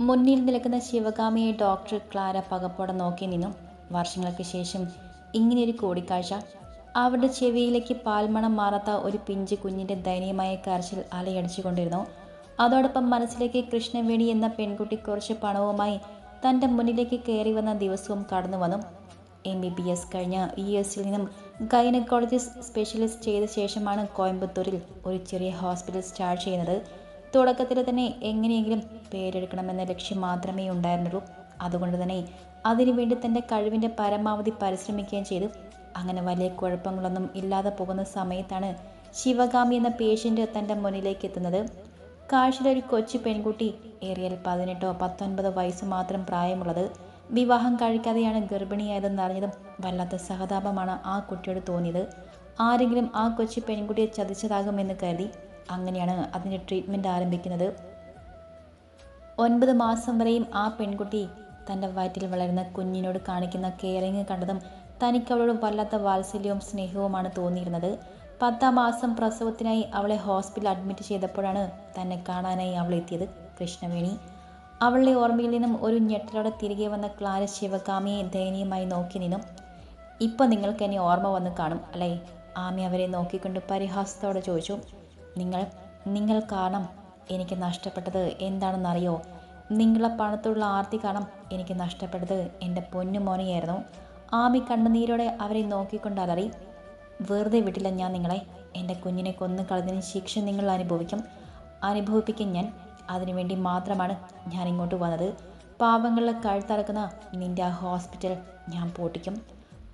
മുന്നിൽ നിൽക്കുന്ന ശിവകാമിയെ doctor Clara പകപ്പോടെ നോക്കി നിന്നു. വർഷങ്ങൾക്ക് ശേഷം ഇങ്ങനെയൊരു കൂടിക്കാഴ്ച. അവരുടെ ചെവിയിലേക്ക് പാൽമണം മാറാത്ത ഒരു പിഞ്ച് കുഞ്ഞിന്റെ ദയനീയമായ കരച്ചിൽ അലയടിച്ചുകൊണ്ടിരുന്നു. അതോടൊപ്പം മനസ്സിലേക്ക് കൃഷ്ണവേണി എന്ന പെൺകുട്ടി കുറച്ച് പണവുമായി തന്റെ മുന്നിലേക്ക് കയറി വന്ന ദിവസവും കടന്നു വന്നു. എം ബി ബി എസ് കഴിഞ്ഞ യു എസിൽ നിന്നും ഗൈനക്കോളജിസ്റ്റ് സ്പെഷ്യലിസ്റ്റ് ചെയ്ത ശേഷമാണ് കോയമ്പത്തൂരിൽ ഒരു ചെറിയ ഹോസ്പിറ്റൽ സ്റ്റാർട്ട് ചെയ്യുന്നത്. തുടക്കത്തിൽ തന്നെ എങ്ങനെയെങ്കിലും പേരെടുക്കണമെന്ന ലക്ഷ്യം മാത്രമേ ഉണ്ടായിരുന്നുള്ളൂ. അതുകൊണ്ട് തന്നെ അതിനുവേണ്ടി തന്റെ കഴിവിന്റെ പരമാവധി പരിശ്രമിക്കുകയും ചെയ്തു. അങ്ങനെ വലിയ കുഴപ്പങ്ങളൊന്നും ഇല്ലാതെ പോകുന്ന സമയത്താണ് ശിവഗാമി എന്ന പേഷ്യന്റ് തന്റെ മുന്നിലേക്ക് എത്തുന്നത്. കാഴ്ചയിലൊരു കൊച്ചു പെൺകുട്ടി ഏറിയാൽ പതിനെട്ടോ പത്തൊൻപതോ വയസ്സ് മാത്രം പ്രായമുള്ളത്. വിവാഹം കഴിക്കാതെയാണ് ഗർഭിണിയായതെന്ന് അറിഞ്ഞതും വല്ലാത്ത സഹതാപമാണ് ആ കുട്ടിയോട് തോന്നിയത്. ആരെങ്കിലും ആ കൊച്ചു പെൺകുട്ടിയെ ചതിച്ചതാകുമെന്ന് കരുതി അങ്ങനെയാണ് അതിന്റെ ട്രീറ്റ്മെന്റ് ആരംഭിക്കുന്നത്. ഒൻപത് മാസം വരെയും ആ പെൺകുട്ടി തന്റെ വയറ്റിൽ വളരുന്ന കുഞ്ഞിനോട് കാണിക്കുന്ന കെയറിങ് കണ്ടതും തനിക്ക് അവളോട് വല്ലാത്ത വാത്സല്യവും സ്നേഹവുമാണ് തോന്നിയിരുന്നത്. പത്താം മാസം പ്രസവത്തിനായി അവളെ ഹോസ്പിറ്റലിൽ അഡ്മിറ്റ് ചെയ്തപ്പോഴാണ് തന്നെ കാണാനായി അവൾ എത്തിയത് കൃഷ്ണവേണി. അവളുടെ ഓർമ്മയിൽ നിന്നും ഒരു ഞെട്ടലോടെ തിരികെ വന്ന ക്ലാര ശിവകാമിയെ ദയനീയമായി നോക്കി നിന്നും. ഇപ്പം നിങ്ങൾക്ക് എന്നെ ഓർമ്മ വന്ന് കാണും അല്ലേ? ആമി അവരെ നോക്കിക്കൊണ്ട് പരിഹാസത്തോടെ ചോദിച്ചു. നിങ്ങൾ നിങ്ങൾ കാരണം എനിക്ക് നഷ്ടപ്പെട്ടത് എന്താണെന്നറിയോ? നിങ്ങളെ പണത്തുള്ള ആർത്തി കാരണം എനിക്ക് നഷ്ടപ്പെട്ടത് എന്റെ പൊന്നു മോനെയായിരുന്നു. ആമി കണ്ണുനീരോടെ അവരെ നോക്കിക്കൊണ്ട് അലറി വെറുതെ വിട്ടില്ല ഞാൻ നിങ്ങളെ. എന്റെ കുഞ്ഞിനെ കൊന്നു കളഞ്ഞതിന് ശിക്ഷ നിങ്ങൾ അനുഭവിക്കും. അനുഭവിപ്പിക്കും ഞാൻ അതിനുവേണ്ടി മാത്രമാണ് ഞാൻ ഇങ്ങോട്ട് വന്നത്. പാവങ്ങളെ കഴുത്തറക്കുന്ന നിന്റെ ആ ഹോസ്പിറ്റൽ ഞാൻ പൊട്ടിക്കും.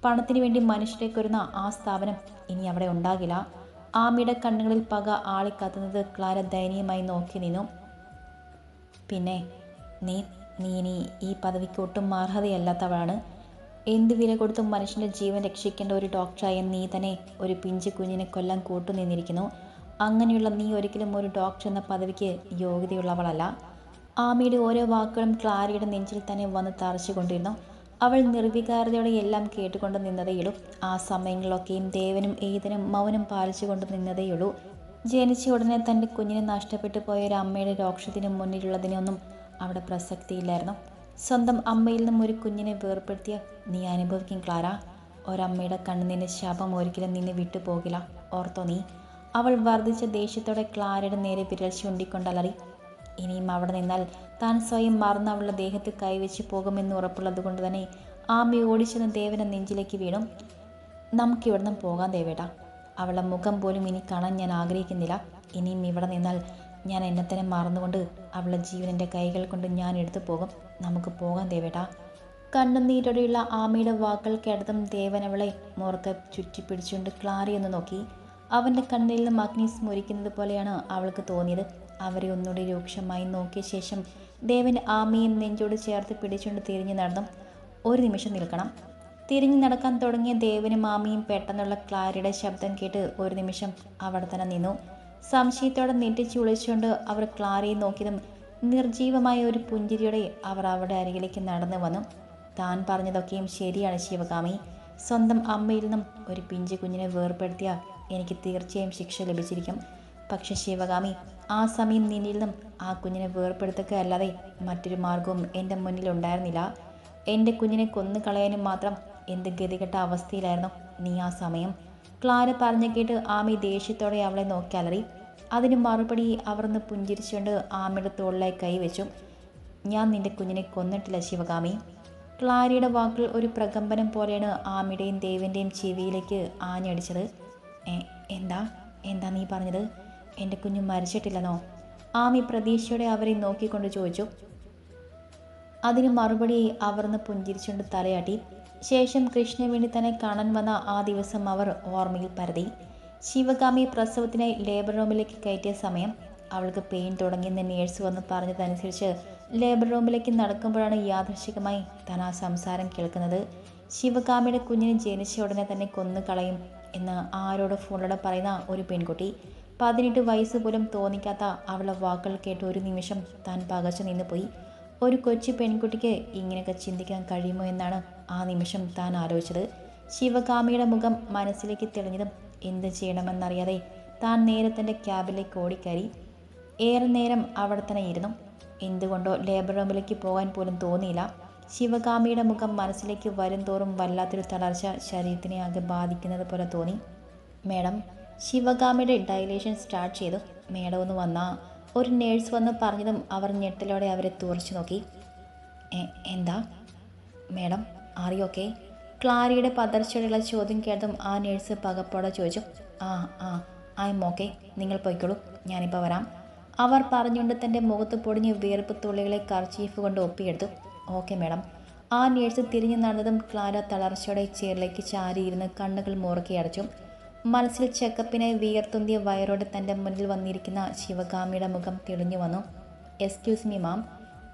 പണത്തിന് വേണ്ടി മനുഷ്യരെ കൊരുന്ന ആ സ്ഥാപനം ഇനി അവിടെ ഉണ്ടാകില്ല. ആമിയുടെ കണ്ണുകളിൽ പക ആളിക്കത്തുന്നത് ക്ലാര ദയനീയമായി നോക്കി നിന്നു. പിന്നെ നീ നീ ഇനി ഈ പദവിക്ക് ഒട്ടും അർഹതയല്ലാത്തവളാണ്. എന്ത് വില കൊടുത്തും മനുഷ്യന്റെ ജീവൻ രക്ഷിക്കേണ്ട ഒരു ഡോക്ടറായ നീ തന്നെ ഒരു പിഞ്ചു കുഞ്ഞിനെ കൊല്ലാൻ കൂട്ടുനിന്നിരിക്കുന്നു അങ്ങനെയുള്ള നീ ഒരിക്കലും ഒരു ഡോക്ടർ എന്ന പദവിക്ക് യോഗ്യതയുള്ളവളല്ല. ആമിയുടെ ഓരോ വാക്കുകളും ക്ലാരയുടെ നെഞ്ചിൽ തന്നെ വന്ന് തറച്ചുകൊണ്ടിരുന്നു. അവൾ നിർവികാരതയോടെ എല്ലാം കേട്ടുകൊണ്ട് നിന്നതേയുള്ളൂ. ആ സമയങ്ങളിലൊക്കെയും ദേവനും ഏതനും മൗനം പാലിച്ചുകൊണ്ട് നിന്നതേയുള്ളൂ. ജനിച്ച ഉടനെ തന്റെ കുഞ്ഞിനെ നഷ്ടപ്പെട്ടു പോയ ഒരു അമ്മയുടെ രോക്ഷത്തിനും മുന്നിലുള്ളതിനൊന്നും അവിടെ പ്രസക്തിയില്ലായിരുന്നു. സ്വന്തം അമ്മയിൽ നിന്നും ഒരു കുഞ്ഞിനെ വേർപ്പെടുത്തിയ നീ അനുഭവിക്കും ക്ലാര. ഒരമ്മയുടെ കണ്ണുനിന്റെ ശാപം ഒരിക്കലും നിന്നെ വിട്ടുപോകില്ല ഓർത്തോ നീ. അവൾ വർദ്ധിച്ച ദേഷ്യത്തോടെ ക്ലാരയുടെ നേരെ വിരൽ ചൂണ്ടിക്കൊണ്ടലറി ഇനിയും അവിടെ നിന്നാൽ താൻ സ്വയം മറന്ന് അവളുടെ ദേഹത്ത് കൈവച്ച് പോകുമെന്ന് ഉറപ്പുള്ളതുകൊണ്ട് തന്നെ ആമി ഓടിച്ചെന്ന് ദേവനെ നെഞ്ചിലേക്ക് വീണു. നമുക്കിവിടുന്ന് പോകാം ദേവേട്ട. അവളുടെ മുഖം പോലും ഇനി കാണാൻ ഞാൻ ആഗ്രഹിക്കുന്നില്ല. ഇനിയും ഇവിടെ നിന്നാൽ ഞാൻ എന്നെ തന്നെ മറന്നുകൊണ്ട് അവളുടെ ജീവനെന്റെ കൈകൾ കൊണ്ട് ഞാൻ എടുത്തു പോകും. നമുക്ക് പോകാം ദേവേട്ട. കണ്ണുനീരോടെയുള്ള ആമയുടെ വാക്കുകൾ കേട്ടതും ദേവൻ അവളെ മുറക്കെ ചുറ്റിപ്പിടിച്ചുകൊണ്ട് ക്ലാറിയൊന്ന് നോക്കി. അവന്റെ കണ്ണിൽ നിന്ന് അഗ്നി സ്മുരിക്കുന്നത് പോലെയാണ് അവൾക്ക് തോന്നിയത്. അവരെ ഒന്നുകൂടി രൂക്ഷമായി നോക്കിയ ശേഷം ദേവൻ ആമയും നെഞ്ചോട് ചേർത്ത് പിടിച്ചുകൊണ്ട് തിരിഞ്ഞു നടന്നു. ഒരു നിമിഷം നിൽക്കണം. തിരിഞ്ഞു നടക്കാൻ തുടങ്ങിയ ദേവനും ആമയും പെട്ടെന്നുള്ള ക്ലാരിയുടെ ശബ്ദം കേട്ട് ഒരു നിമിഷം അവിടെ തന്നെ നിന്നു. സംശയത്തോടെ നെറ്റിച്ച് വിളിച്ചുകൊണ്ട് അവർ ക്ലാരയെ നോക്കിയതും നിർജീവമായ ഒരു പുഞ്ചിരിയോടെ അവർ അവരുടെ അരികിലേക്ക് നടന്നു വന്നു. താൻ പറഞ്ഞതൊക്കെയും ശരിയാണ് ശിവകാമി. സ്വന്തം അമ്മയിൽ നിന്നും ഒരു പിഞ്ചു കുഞ്ഞിനെ വേർപ്പെടുത്തിയ എനിക്ക് തീർച്ചയായും ശിക്ഷ ലഭിച്ചിരിക്കും. പക്ഷെ ശിവകാമി ആ സമയം നിന്നിൽ നിന്നും ആ കുഞ്ഞിനെ വേർപ്പെടുത്തുക അല്ലാതെ മറ്റൊരു മാർഗവും എന്റെ മുന്നിൽ ഉണ്ടായിരുന്നില്ല. എന്റെ കുഞ്ഞിനെ കൊന്നു കളയാനും മാത്രം എന്ത് ഗതികെട്ട അവസ്ഥയിലായിരുന്നു നീ ആ സമയം. ക്ലാര പറഞ്ഞു കേട്ട് ആമി ദേഷ്യത്തോടെ അവളെ നോക്കി അലറി. അതിന് മറുപടി അവർന്ന് പുഞ്ചിരിച്ചുകൊണ്ട് ആമയുടെ തോളിലായി കൈവച്ചു ഞാൻ നിന്റെ കുഞ്ഞിനെ കൊന്നിട്ടില്ല ശിവകാമി. ക്ലാരിയുടെ വാക്കുകൾ ഒരു പ്രകമ്പനം പോലെയാണ് ആമിയുടെയും ദേവിന്റെയും ചെവിയിലേക്ക് ആഞ്ഞടിച്ചത്. എന്താ? എന്താ നീ പറഞ്ഞത്? എന്റെ കുഞ്ഞ് മരിച്ചിട്ടില്ലെന്നോ? ആമി പ്രതീക്ഷയോടെ അവരെ നോക്കിക്കൊണ്ട് ചോദിച്ചു. അതിന് മറുപടി അവർന്ന് പുഞ്ചിരിച്ചുകൊണ്ട് തലയാട്ടി. ശേഷം കൃഷ്ണവേണി തന്നെ കാണാൻ വന്ന ആ ദിവസം അവർ ഓർമ്മയിൽ പരതി. ശിവകാമി പ്രസവത്തിനായി ലേബർ റൂമിലേക്ക് കയറ്റിയ സമയം അവൾക്ക് പെയിൻ തുടങ്ങിയെന്ന് നേഴ്സ് വന്ന് പറഞ്ഞതനുസരിച്ച് ലേബർ റൂമിലേക്ക് നടക്കുമ്പോഴാണ് യാദൃശികമായി താൻ ആ സംസാരം കേൾക്കുന്നത്. ശിവകാമിയുടെ കുഞ്ഞിനെ ജനിച്ച ഉടനെ തന്നെ കൊന്നു കളയും എന്ന് ആരോട് ഫോണിലൂടെ പറയുന്ന ഒരു പെൺകുട്ടി. പതിനെട്ട് വയസ്സ് പോലും തോന്നിക്കാത്ത അവളെ വാക്കുകൾ കേട്ട് ഒരു നിമിഷം താൻ പകച്ചു നിന്ന് പോയി ഒരു കൊച്ചു പെൺകുട്ടിക്ക് ഇങ്ങനെയൊക്കെ ചിന്തിക്കാൻ കഴിയുമോ എന്നാണ് ആ നിമിഷം താൻ ആലോചിച്ചത്. ശിവകാമിയുടെ മുഖം മനസ്സിലേക്ക് തെളിഞ്ഞതും എന്ത് ചെയ്യണമെന്നറിയാതെ താൻ നേരെ തന്റെ ക്യാബിലേക്ക് ഓടിക്കയറി. ഏറെ നേരം അവിടെ തന്നെ ഇരുന്നു. എന്തുകൊണ്ടോ ലേബർ റൂമിലേക്ക് പോകാൻ പോലും തോന്നിയില്ല. ശിവകാമിയുടെ മുഖം മനസ്സിലേക്ക് വരും തോറും വല്ലാത്തൊരു തളർച്ച ശരീരത്തിനെ ആകെ ബാധിക്കുന്നത് പോലെ തോന്നി. മേഡം ശിവകാമിയുടെ ഡയലേഷൻ സ്റ്റാർട്ട് ചെയ്തു. മേഡം വന്നാ ഒരു നേഴ്സ് വന്ന് പറഞ്ഞതും അവർ ഞെട്ടലോടെ അവരെ തുറച്ചു നോക്കി. എന്താ? മേഡം അറിയോക്കെ ക്ലാരിയുടെ പതർച്ചയുള്ള ചോദ്യം കേട്ടതും ആ നേഴ്സ് പകപ്പോടെ ചോദിച്ചു. ആ ആ ഐ എം ഓക്കെ നിങ്ങൾ പോയിക്കോളൂ. ഞാനിപ്പോൾ വരാം. അവർ പറഞ്ഞുകൊണ്ട് തന്റെ മുഖത്ത് പൊടിഞ്ഞ് വിയർപ്പ് തുള്ളികളെ കർച്ചീഫ് കൊണ്ട് ഒപ്പിയെടുത്തു. Okay madam. ആ നേഴ്സ് തിരിഞ്ഞു നടന്നതും ക്ലാര തളർച്ചയോടെ ചെയറിലേക്ക് ചാരിയിരുന്ന് കണ്ണുകൾ മുറുക്കി അടച്ചു. മനസ്സിൽ ചെക്കപ്പിനെ വിയർത്തുന്തിയ വയറോട് തന്റെ മുന്നിൽ വന്നിരിക്കുന്ന ശിവകാമിയുടെ മുഖം തെളിഞ്ഞു വന്നു. എക്സ്ക്യൂസ് മീ മാം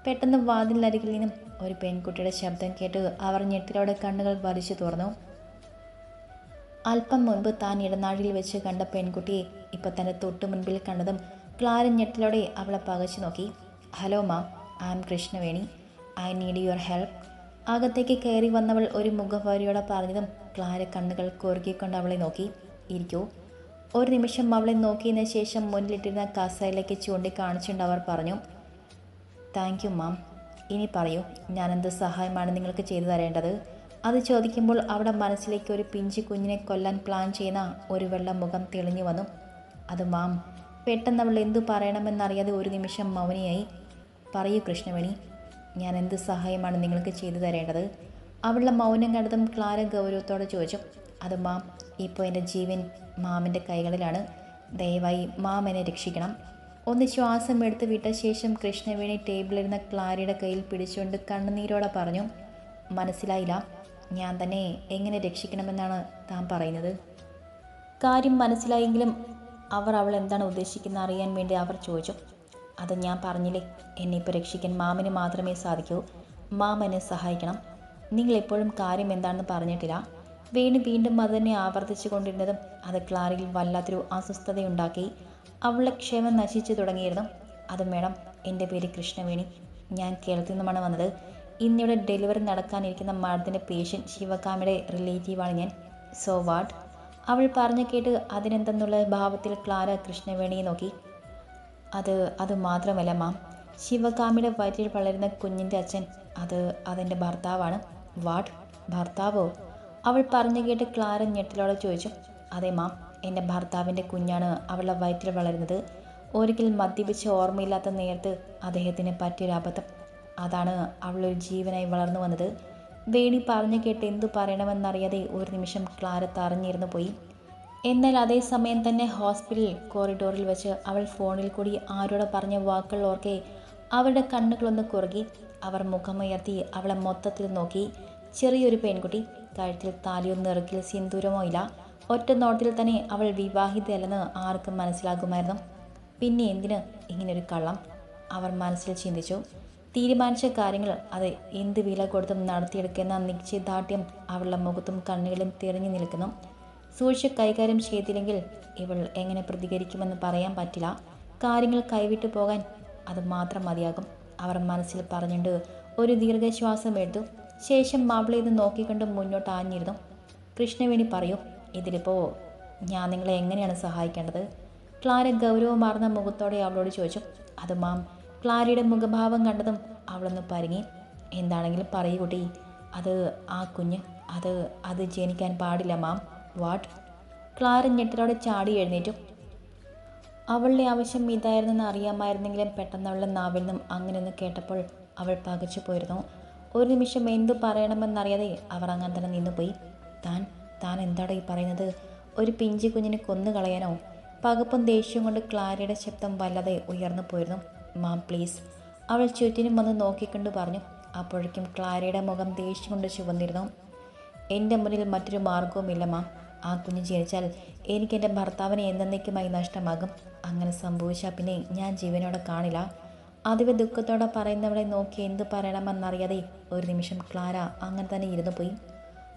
പെട്ടെന്ന് വാതിലരികിൽ നിന്നും ഒരു പെൺകുട്ടിയുടെ ശബ്ദം കേട്ട് അവർ ഞെട്ടിലോടെ കണ്ണുകൾ വലിച്ചു തുറന്നു. അല്പം മുൻപ് താൻ ഇടനാഴിയിൽ വെച്ച് കണ്ട പെൺകുട്ടിയെ ഇപ്പോൾ തന്റെ തൊട്ടു മുൻപിൽ കണ്ടതും ക്ലാര ഞെട്ടിലോടെ അവളെ പകച്ചു നോക്കി. Hello ma'am I am Krishnaveni. I need your help അകത്തേക്ക് കയറി വന്നവൾ ഒരു മുഖഭാരിയോടെ പറഞ്ഞതും ക്ലാര കണ്ണുകൾ കുറുക്കിക്കൊണ്ട് അവളെ നോക്കി. ഇരിക്കൂ. ഒരു നിമിഷം അവളെ നോക്കിയതിന് ശേഷം മുന്നിലിട്ടിരുന്ന കസയിലേക്ക് ചൂണ്ടിക്കാണിച്ചുകൊണ്ട് അവർ പറഞ്ഞു താങ്ക് യു മാം ഇനി പറയൂ ഞാനെന്ത് സഹായമാണ് നിങ്ങൾക്ക് ചെയ്തു തരേണ്ടത് അത് ചോദിക്കുമ്പോൾ അവിടെ മനസ്സിലേക്ക് ഒരു പിഞ്ചു കുഞ്ഞിനെ കൊല്ലാൻ പ്ലാൻ ചെയ്യുന്ന ഒരു വെള്ള മുഖം തെളിഞ്ഞു വന്നു. അത് മാം പെട്ടെന്ന് അവൾ എന്തു പറയണമെന്നറിയാതെ ഒരു നിമിഷം മൗനിയായി. പറയൂ കൃഷ്ണവേണി ഞാൻ എന്ത് സഹായമാണ് നിങ്ങൾക്ക് ചെയ്തു തരേണ്ടത് അവളുടെ മൗനം കണ്ടതും ക്ലാര ഗൗരവത്തോടെ ചോദിച്ചു അത് മാം ഇപ്പോൾ എന്റെ ജീവൻ മാമിന്റെ കൈകളിലാണ്. ദയവായി മാമനെ രക്ഷിക്കണം. ഒന്ന് ശ്വാസം എടുത്ത് വിട്ട ശേഷം കൃഷ്ണവേണി ടേബിളിരുന്ന ക്ലാരിയുടെ കയ്യിൽ പിടിച്ചുകൊണ്ട് കണ്ണുനീരോടെ പറഞ്ഞു മനസ്സിലായില്ല. ഞാൻ തന്നെ എങ്ങനെ രക്ഷിക്കണമെന്നാണ് താൻ പറയുന്നത്. കാര്യം മനസ്സിലായെങ്കിലും അവർ അവൾ എന്താണ് ഉദ്ദേശിക്കുന്നത് അറിയാൻ വേണ്ടി അവർ ചോദിച്ചു. അത് ഞാൻ പറഞ്ഞില്ലേ എന്നെ ഇപ്പോൾ രക്ഷിക്കാൻ മാമിന് മാത്രമേ സാധിക്കൂ. മാം എന്നെ സഹായിക്കണം. നിങ്ങൾ എപ്പോഴും കാര്യം എന്താണെന്ന് പറഞ്ഞിട്ടില്ല. വേണു വീണ്ടും അത് തന്നെ ആവർത്തിച്ചു കൊണ്ടിരുന്നതും അത് ക്ലാരയിൽ വല്ലാത്തൊരു അസ്വസ്ഥതയുണ്ടാക്കി. അവളുടെ ക്ഷേമം നശിച്ചു തുടങ്ങിയിരുന്നു. അത് മേഡം എന്റെ പേര് കൃഷ്ണവേണി. ഞാൻ കേരളത്തിൽ നിന്നുമാണ് വന്നത്. ഇന്നിവിടെ ഡെലിവറി നടക്കാനിരിക്കുന്ന മാഡത്തിന്റെ പേഷ്യന്റ് ശിവകാമയുടെ റിലേറ്റീവാണ് ഞാൻ. So what? അവൾ പറഞ്ഞു കേട്ട് അതിനെന്തെന്നുള്ള ഭാവത്തിൽ ക്ലാര കൃഷ്ണവേണിയെ നോക്കി. അത് അത് മാത്രമല്ല മാം. ശിവകാമിയുടെ വയറ്റിൽ വളരുന്ന കുഞ്ഞിന്റെ അച്ഛൻ അത് അതെന്റെ ഭർത്താവാണ്. വാട്ട്? ഭർത്താവോ? അവൾ പറഞ്ഞു കേട്ട് ക്ലാര ഞെട്ടലോടെ ചോദിച്ചു അതെ മാം എന്റെ ഭർത്താവിന്റെ കുഞ്ഞാണ് അവളുടെ വയറ്റിൽ വളരുന്നത്. ഒരിക്കൽ മദ്യപിച്ച് ഓർമ്മയില്ലാത്ത നേരത്ത് അദ്ദേഹത്തിന് പറ്റിയൊരു അബദ്ധം. അതാണ് അവളൊരു ജീവനായി വളർന്നു വന്നത്. വേണി പറഞ്ഞു കേട്ട് എന്തു പറയണമെന്നറിയാതെ ഒരു നിമിഷം ക്ലാര തറഞ്ഞിരുന്നു പോയി. എന്നാൽ അതേസമയം തന്നെ ഹോസ്പിറ്റൽ കോറിഡോറിൽ വെച്ച് അവൾ ഫോണിൽ കൂടി ആരോട് പറഞ്ഞ വാക്കുകൾ ഓർക്കെ അവരുടെ കണ്ണുകളൊന്ന് കുറുകി അവർ മുഖമുയർത്തി അവളെ മൊത്തത്തിൽ നോക്കി. ചെറിയൊരു പെൺകുട്ടി കഴുത്തിൽ താലിയൊന്നും ഇറക്കിൽ സിന്ദൂരമോ ഇല്ല ഒറ്റ നോട്ടത്തിൽ തന്നെ അവൾ വിവാഹിതയല്ലെന്ന് ആർക്കും മനസ്സിലാകുമായിരുന്നു. പിന്നെ എന്തിന് ഇങ്ങനൊരു കള്ളം? അവർ മനസ്സിൽ ചിന്തിച്ചു. തീരുമാനിച്ച കാര്യങ്ങൾ അത് എന്ത് വില കൊടുത്തും നടത്തിയെടുക്കുന്ന നിശ്ചയദാർഢ്യം അവളുടെ മുഖത്തും കണ്ണുകളും തിരഞ്ഞു നിൽക്കുന്നു. സൂക്ഷിച്ച് കൈകാര്യം ചെയ്തില്ലെങ്കിൽ ഇവൾ എങ്ങനെ പ്രതികരിക്കുമെന്ന് പറയാൻ പറ്റില്ല. കാര്യങ്ങൾ കൈവിട്ടു പോകാൻ അത് മാത്രം മതിയാകും. അവർ മനസ്സിൽ പറഞ്ഞുകൊണ്ട് ഒരു ദീർഘശ്വാസം എടുത്തു. ശേഷം അവളെ ഇത് നോക്കിക്കൊണ്ട് മുന്നോട്ട് ആഞ്ഞിരുന്നു കൃഷ്ണവേണി പറയൂ ഇതിലിപ്പോൾ ഞാൻ നിങ്ങളെ എങ്ങനെയാണ് സഹായിക്കേണ്ടത്? ക്ലാര ഗൗരവമാർന്ന മുഖത്തോടെ അവളോട് ചോദിച്ചു. അത് മാം ക്ലാരയുടെ മുഖഭാവം കണ്ടതും അവളൊന്ന് പരുങ്ങി. എന്താണെങ്കിലും പറയൂ കുട്ടി. അത് ആ കുഞ്ഞ് അത് അത് ജനിക്കാൻ പാടില്ല മാം. വാട്ട്? ക്ലാര ഞെട്ടലോടെ ചാടി എഴുന്നേറ്റു. അവളുടെ ആവശ്യം ഇതായിരുന്നെന്ന് അറിയാമായിരുന്നെങ്കിലും പെട്ടെന്ന് അവളുടെ നാവിൽ നിന്നും അങ്ങനെയൊന്ന് കേട്ടപ്പോൾ അവൾ പകച്ചു പോയിരുന്നു ഒരു നിമിഷം എന്തു പറയണമെന്നറിയാതെ അവർ അങ്ങനെ തന്നെ നിന്നുപോയി താൻ താൻ എന്താടോ ഈ പറയുന്നത്? ഒരു പിഞ്ചി കുഞ്ഞിനെ കൊന്നു കളയാനോ? പകപ്പും ദേഷ്യവും കൊണ്ട് ക്ലാരയുടെ ശബ്ദം വല്ലാതെ ഉയർന്നു പോയിരുന്നു. Ma'am please. അവൾ ചുറ്റിനും വന്ന് നോക്കിക്കൊണ്ട് പറഞ്ഞു. അപ്പോഴേക്കും ക്ലാരയുടെ മുഖം ദേഷ്യം കൊണ്ട് ചുവന്നിരുന്നു. എന്റെ മുന്നിൽ മറ്റൊരു മാർഗവുമില്ല മാം. ആ കുഞ്ഞ് ജനിച്ചാൽ എനിക്ക് എന്റെ ഭർത്താവിനെ എന്നേക്കുമായി നഷ്ടമാകും. അങ്ങനെ സംഭവിച്ചാൽ പിന്നെ ഞാൻ ജീവനോടെ കാണില്ല. അതിവ ദുഃഖത്തോടെ പറയുന്നവളെ നോക്കി എന്ത് പറയണമെന്നറിയാതെ ഒരു നിമിഷം ക്ലാര അങ്ങനെ തന്നെ ഇരുന്നു പോയി.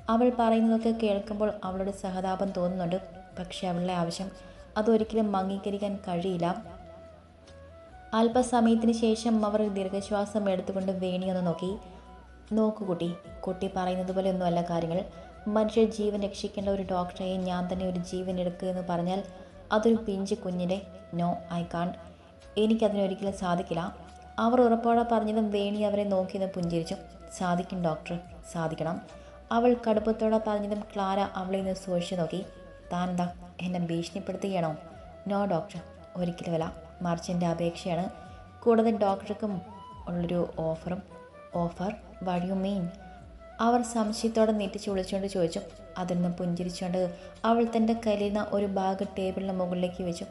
അവൾ പറയുന്നതൊക്കെ കേൾക്കുമ്പോൾ അവളുടെ സഹതാപം തോന്നുന്നുണ്ട്. പക്ഷെ അവളുടെ ആവശ്യം അതൊരിക്കലും അംഗീകരിക്കാൻ കഴിയില്ല. അല്പസമയത്തിന് ശേഷം അവർ ദീർഘശ്വാസം എടുത്തുകൊണ്ട് വേണിയൊന്ന് നോക്കി. നോക്കൂ കുട്ടി കുട്ടി പറയുന്നത് പോലെ ഒന്നുമല്ല കാര്യങ്ങൾ. മനുഷ്യ ജീവൻ രക്ഷിക്കേണ്ട ഒരു ഡോക്ടറെ ഞാൻ തന്നെ ഒരു ജീവൻ എടുക്കുക എന്ന് പറഞ്ഞാൽ അതൊരു പിഞ്ച് കുഞ്ഞിന്റെ നോ ഐ കാണ്ട് എനിക്കതിനൊരിക്കലും സാധിക്കില്ല. അവർ ഉറപ്പോടെ പറഞ്ഞതും വേണി അവരെ നോക്കി നോക്കിയെന്ന് പുഞ്ചിരിച്ചു. സാധിക്കും ഡോക്ടർ സാധിക്കണം. അവൾ കടുപ്പത്തോടെ പറഞ്ഞതും ക്ലാര അവളെ നിന്ന് സൂക്ഷിച്ചു നോക്കി. താൻ എന്താ എന്നെ ഭീഷണിപ്പെടുത്തുകയാണോ? നോ ഡോക്ടർ ഒരിക്കലുമല്ല മറിച്ച് എന്റെ അപേക്ഷയാണ്. കൂടാതെ ഡോക്ടർക്കും ഉള്ളൊരു ഓഫറും ഓഫർ വട് യു മീൻ അവർ സംശയത്തോടെ നീട്ടിച്ച് വിളിച്ചുകൊണ്ട് ചോദിച്ചു. അതിൽ നിന്ന് പുഞ്ചിരിച്ചുകൊണ്ട് അവൾ തന്റെ കരിയുന്ന ഒരു ബാഗ് ടേബിളിന് മുകളിലേക്ക് വെച്ചു.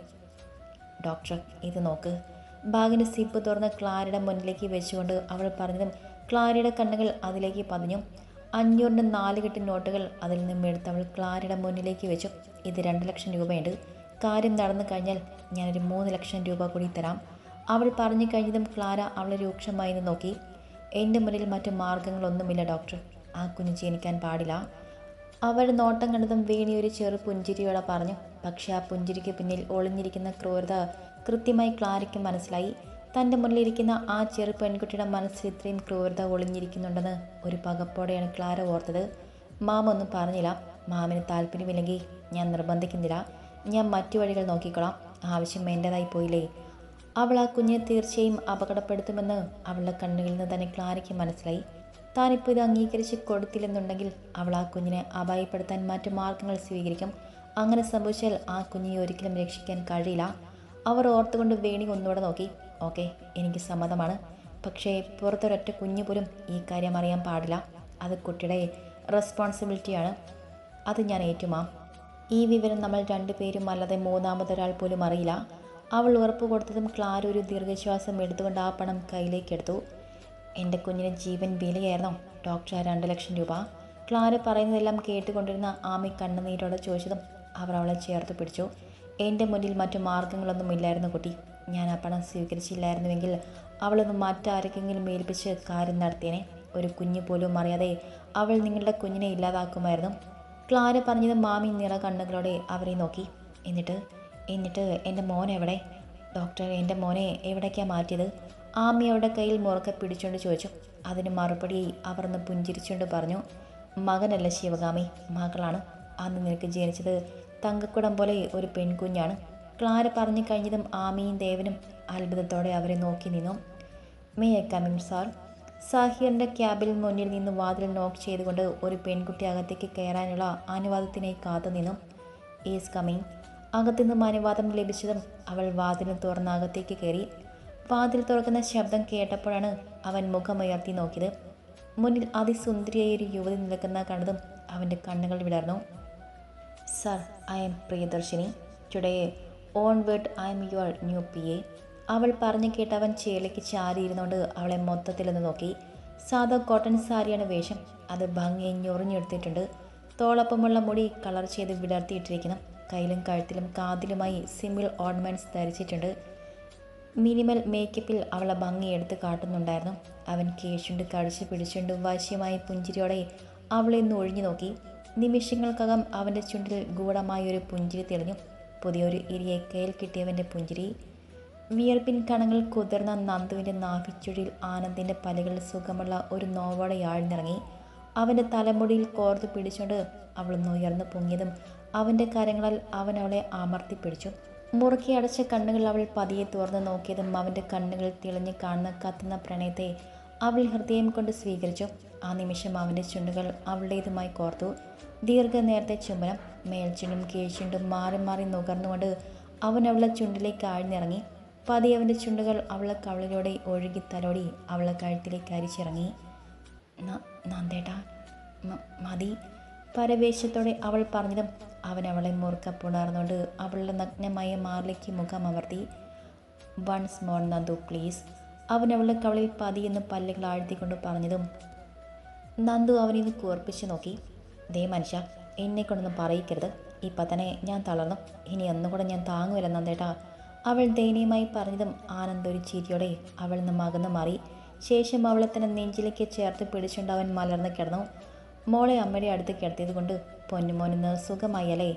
ഡോക്ടർ ഇത് നോക്ക്. ബാഗിന്റെ സിപ്പ് തുറന്ന് ക്ലാരയുടെ മുന്നിലേക്ക് വെച്ചുകൊണ്ട് അവൾ പറഞ്ഞതും ക്ലാരയുടെ കണ്ണുകൾ അതിലേക്ക് പതിഞ്ഞു. അഞ്ഞൂറിന്റെ നാല് കെട്ട് നോട്ടുകൾ അതിൽ നിന്നും എടുത്ത് അവൾ ക്ലാരയുടെ മുന്നിലേക്ക് വെച്ചു. ഇത് രണ്ട് ലക്ഷം രൂപയുണ്ട്. കാര്യം നടന്നു കഴിഞ്ഞാൽ ഞാനൊരു മൂന്ന് ലക്ഷം രൂപ കൂടി തരാം. അവൾ പറഞ്ഞു കഴിഞ്ഞതും ക്ലാര അവളെ രൂക്ഷമായി നിന്ന് നോക്കി. എന്റെ മുന്നിൽ മറ്റു മാർഗങ്ങളൊന്നുമില്ല ഡോക്ടർ. ആ കുഞ്ഞ് ജനിക്കാൻ പാടില്ല. അവൾ നോട്ടം കണ്ടതും വീണിയൊരു ഒരു ചെറു പുഞ്ചിരിയോടെ പറഞ്ഞു. പക്ഷെ ആ പുഞ്ചിരിക്ക് പിന്നിൽ ഒളിഞ്ഞിരിക്കുന്ന ക്രൂരത കൃത്യമായി ക്ലാരയ്ക്ക് മനസ്സിലായി. തന്റെ മുന്നിലിരിക്കുന്ന ആ ചെറു പെൺകുട്ടിയുടെ മനസ്സിൽ ഇത്രയും ക്രൂരത ഒളിഞ്ഞിരിക്കുന്നുണ്ടെന്ന് ഒരു പകപ്പോടെയാണ് ക്ലാര ഓർത്തത്. മാമ ഒന്നും പറഞ്ഞില്ല. മാമിന് താല്പര്യമില്ലെങ്കിൽ ഞാൻ നിർബന്ധിക്കുന്നില്ല. ഞാൻ മറ്റു വഴികൾ നോക്കിക്കോളാം. ആവശ്യം എന്റെതായി പോയില്ലേ? അവൾ ആ കുഞ്ഞിനെ തീർച്ചയായും അപകടപ്പെടുത്തുമെന്ന് അവളുടെ കണ്ണുകളിൽ നിന്ന് തന്നെ ക്ലാരയ്ക്ക് മനസ്സിലായി. താനിപ്പോൾ ഇത് അംഗീകരിച്ച് കൊടുത്തില്ലെന്നുണ്ടെങ്കിൽ അവൾ ആ കുഞ്ഞിനെ അപായപ്പെടുത്താൻ മറ്റു മാർഗങ്ങൾ സ്വീകരിക്കും. അങ്ങനെ സംഭവിച്ചാൽ ആ കുഞ്ഞിനെ ഒരിക്കലും രക്ഷിക്കാൻ കഴിയില്ല. അവർ ഓർത്തുകൊണ്ട് വേണി ഒന്നുകൂടെ നോക്കി. ഓക്കെ എനിക്ക് സമ്മതമാണ്. പക്ഷേ പുറത്തൊരൊറ്റ കുഞ്ഞു പോലും ഈ കാര്യം അറിയാൻ പാടില്ല. അത് കുട്ടിയുടെ റെസ്പോൺസിബിലിറ്റിയാണ് അത് ഞാൻ ഏറ്റുമാം. ഈ വിവരം നമ്മൾ രണ്ടുപേരും അല്ലാതെ മൂന്നാമതൊരാൾ പോലും അറിയില്ല. അവൾ ഉറപ്പ് കൊടുത്തതും ക്ലാര ഒരു ദീർഘശ്വാസം എടുത്തുകൊണ്ട് ആ പണം കയ്യിലേക്കെടുത്തു എന്റെ കുഞ്ഞിന് ജീവൻ വിലയായിരുന്നോ. ഡോക്ടർ രണ്ട് ലക്ഷം രൂപ. ക്ലാര പറയുന്നതെല്ലാം കേട്ടുകൊണ്ടിരുന്ന ആമി കണ്ണുനീരോടെ ചോദിച്ചതും അവർ അവളെ ചേർത്ത് പിടിച്ചു. എന്റെ മുന്നിൽ മറ്റു മാർഗങ്ങളൊന്നും ഇല്ലായിരുന്നു കുട്ടി. ഞാൻ ആ പണം സ്വീകരിച്ചില്ലായിരുന്നുവെങ്കിൽ അവളൊന്ന് മറ്റാരെങ്കിലും ഏൽപ്പിച്ച് കാര്യം നടത്തിയേനെ. ഒരു കുഞ്ഞു പോലും അറിയാതെ അവൾ നിങ്ങളുടെ കുഞ്ഞിനെ ഇല്ലാതാക്കുമായിരുന്നു. ക്ലാര പറഞ്ഞത് മാമി നിറ കണ്ണുകളോടെ അവരെ നോക്കി. എന്നിട്ട് എന്നിട്ട് എന്റെ മോൻ എവിടെ? ഡോക്ടർ എന്റെ മോനെ എവിടേക്കാണ് മാറ്റിയത്? ആമി അവരുടെ കയ്യിൽ മുറക്കെ പിടിച്ചുകൊണ്ട് ചോദിച്ചു. അതിന് മറുപടി അവർ ഒന്ന് പുഞ്ചിരിച്ചുകൊണ്ട് പറഞ്ഞു മകനല്ല ശിവഗാമി മകളാണ്. അന്ന് നിനക്ക് ജനിച്ചത് തങ്കക്കുടം പോലെ ഒരു പെൺകുഞ്ഞാണ്. ക്ലാര പറഞ്ഞു കഴിഞ്ഞതും ആമിയും ദേവനും അത്ഭുതത്തോടെ അവരെ നോക്കി നിന്നു. മേ ഐ കമ്മിങ് സാർ സാഹിറിന്റെ ക്യാബിൽ മുന്നിൽ നിന്ന് വാതിൽ നോക്ക് ചെയ്തുകൊണ്ട് ഒരു പെൺകുട്ടി അകത്തേക്ക് കയറാനുള്ള അനുവാദത്തിനായി കാത്തു നിന്നു. ഈസ് കമ്മിങ് അകത്തുനിന്നും അനുവാദം ലഭിച്ചതും അവൾ വാതിൽ തുറന്ന് അകത്തേക്ക് കയറി. വാതിൽ തുറക്കുന്ന ശബ്ദം കേട്ടപ്പോഴാണ് അവൻ മുഖമുയർത്തി നോക്കിയത്. മുന്നിൽ അതിസുന്ദരിയായ ഒരു യുവതി നിൽക്കുന്ന കണ്ടതും അവന്റെ കണ്ണുകൾ വിടർന്നു. Sir I am Priyadarshini today on word I am your new P A അവൾ പറഞ്ഞു കേട്ടവൻ ചേലയ്ക്ക് ചാരി ചാരിയിരുന്നുകൊണ്ട് അവളെ മൊത്തത്തിലൊന്ന് നോക്കി. സാധാ കോട്ടൺ സാരിയാണ് വേഷം. അത് ഭംഗിയെ ഞൊറിഞ്ഞെടുത്തിട്ടുണ്ട് തോളപ്പമുള്ള മുടി കളർ ചെയ്ത് വിടർത്തിയിട്ടിരിക്കുന്നു. കയ്യിലും കഴുത്തിലും കാതിലുമായി സിമ്പിൾ ഓർണമെന്റ്സ് ധരിച്ചിട്ടുണ്ട്. മിനിമൽ മേക്കപ്പിൽ അവളെ ഭംഗി എടുത്ത് കാട്ടുന്നുണ്ടായിരുന്നു. അവൻ കേശുണ്ട് കടിച്ചു പിടിച്ചുണ്ട് വശ്യമായി പുഞ്ചിരിയോടെ അവളെ ഒന്ന് ഒഴിഞ്ഞു നോക്കി. നിമിഷങ്ങൾക്കകം അവന്റെ ചുണ്ടിൽ ഗൂഢമായൊരു പുഞ്ചിരി തെളിഞ്ഞു. പുതിയൊരു ഇരിയെ കയ്യിൽ കിട്ടിയവന്റെ പുഞ്ചിരി. വിയർപ്പിൻ കണങ്ങൾ കുതിർന്ന നന്ദുവിന്റെ നാഭിച്ചുഴിയിൽ ആനന്ദിന്റെ പലകളിൽ സുഖമുള്ള ഒരു നോവോടെ ആഴ്ന്നിറങ്ങി. അവന്റെ തലമുടിയിൽ കോർത്ത് പിടിച്ചുകൊണ്ട് അവൾ ഉയർന്നു പൊങ്ങിയതും അവന്റെ കരങ്ങളാൽ അവൻ അവളെ അമർത്തി പിടിച്ചു. മുറുക്കി അടച്ച കണ്ണുകൾ അവൾ പതിയെ തുറന്ന് നോക്കിയതും അവന്റെ കണ്ണുകൾ തിളഞ്ഞ് കാണുന്ന കത്തുന്ന പ്രണയത്തെ അവൾ ഹൃദയം കൊണ്ട് സ്വീകരിച്ചു. ആ നിമിഷം അവന്റെ ചുണ്ടുകൾ അവളുടേതുമായി കോർത്തു. ദീർഘനേരത്തെ ചുമരം മേൽച്ചുണ്ടും കീഴ്ചുണ്ടും മാറി മാറി നുകർന്നുകൊണ്ട് അവൻ അവളെ ചുണ്ടിലേക്ക് ആഴ്ന്നിറങ്ങി. പതി അവന്റെ ചുണ്ടുകൾ അവളെ കവളിലൂടെ ഒഴുകി തലോടി അവളെ കഴുത്തിലേക്ക് അരിച്ചിറങ്ങി. "ന- നന്ദേട്ടാ മതി. പരവേശത്തോടെ അവൾ പറഞ്ഞതും അവൻ അവളെ മുറുക്ക പുണർന്നുകൊണ്ട് അവളുടെ നഗ്നമായ മാറിലേക്ക് മുഖം അമർത്തി. Once more Nandu please. അവൻ അവളുടെ കവളിൽ പതിയെന്ന് പല്ലുകൾ ആഴ്ത്തിക്കൊണ്ട് പറഞ്ഞതും നന്ദു അവനിന്ന് കൂർപ്പിച്ചു നോക്കി. ദേ മനുഷ്യ എന്നെ കൊണ്ടൊന്നും പറയിക്കരുത്. ഇപ്പം തന്നെ ഞാൻ തളർന്നു. ഇനി ഒന്നുകൂടെ ഞാൻ താങ്ങുമില്ല നന്ദേട്ടാ. അവൾ ദയനീയമായി പറഞ്ഞതും ആനന്ദ് ഒരു ചിരിയോടെ അവൾ നിന്ന് അകന്നു മാറി. ശേഷം അവളെ തന്നെ നെഞ്ചിലേക്ക് ചേർത്ത് പിടിച്ചുകൊണ്ട് അവൻ മലർന്ന് കിടന്നു. മോളെ അമ്മയുടെ അടുത്ത് കിടത്തിയത് കൊണ്ട് പൊന്നുമോനിന്ന് സുഖമായല്ലേ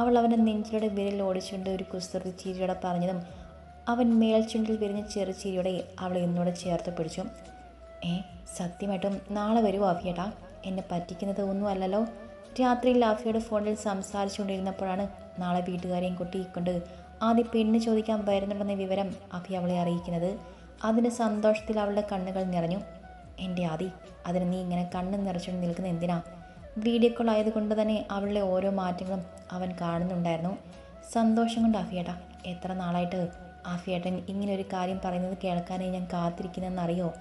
അവൾ അവന്റെ നെഞ്ചിലൂടെ വിരൽ ഓടിച്ചുകൊണ്ട് ഒരു കുസൃതി ചിരിയോടെ പറഞ്ഞതും അവൻ മേൽച്ചുണ്ടിൽ വിരിഞ്ഞ ചെറു ചിരിയോടെ അവളെ ഇന്നോട് ചേർത്ത് പിടിച്ചു. ഏ സത്യമായിട്ടും നാളെ വരുമോ അഫിയേട്ടാ എന്നെ പറ്റിക്കുന്നത് ഒന്നും അല്ലല്ലോ രാത്രിയിൽ ലാഫിയുടെ ഫോണിൽ സംസാരിച്ചുകൊണ്ടിരുന്നപ്പോഴാണ് നാളെ വീട്ടുകാരെയും കൊട്ടിയിക്കൊണ്ട് ആദ്യം പെണ്ണ് ചോദിക്കാൻ വരുന്നുണ്ടെന്ന വിവരം അഭി അവളെ അറിയിക്കുന്നത്. അതിന്റെ സന്തോഷത്തിൽ അവളുടെ കണ്ണുകൾ നിറഞ്ഞു. എന്റെ ആദി അതിന് നീ ഇങ്ങനെ കണ്ണ് നിറച്ചുകൊണ്ട് നിൽക്കുന്ന എന്തിനാ? വീഡിയോ കോൾ ആയതുകൊണ്ട് തന്നെ അവളുടെ ഓരോ മാറ്റങ്ങളും അവൻ കാണുന്നുണ്ടായിരുന്നു. സന്തോഷം കൊണ്ട് ആഫിയേട്ടാ എത്ര നാളായിട്ട് ആഫിയേട്ടൻ ഇങ്ങനെ ഒരു കാര്യം പറയുന്നത് കേൾക്കാനായി ഞാൻ കാത്തിരിക്കുന്നതെന്നറിയോ?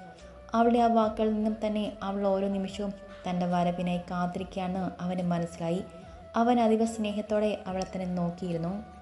അവളുടെ ആ വാക്കുകളിൽ നിന്നും തന്നെ അവൾ ഓരോ നിമിഷവും തന്റെ വരവിനായി കാത്തിരിക്കുകയാണെന്ന് അവന് മനസ്സിലായി. അവൻ അതീവ സ്നേഹത്തോടെ അവളെ തന്നെ നോക്കിയിരുന്നു.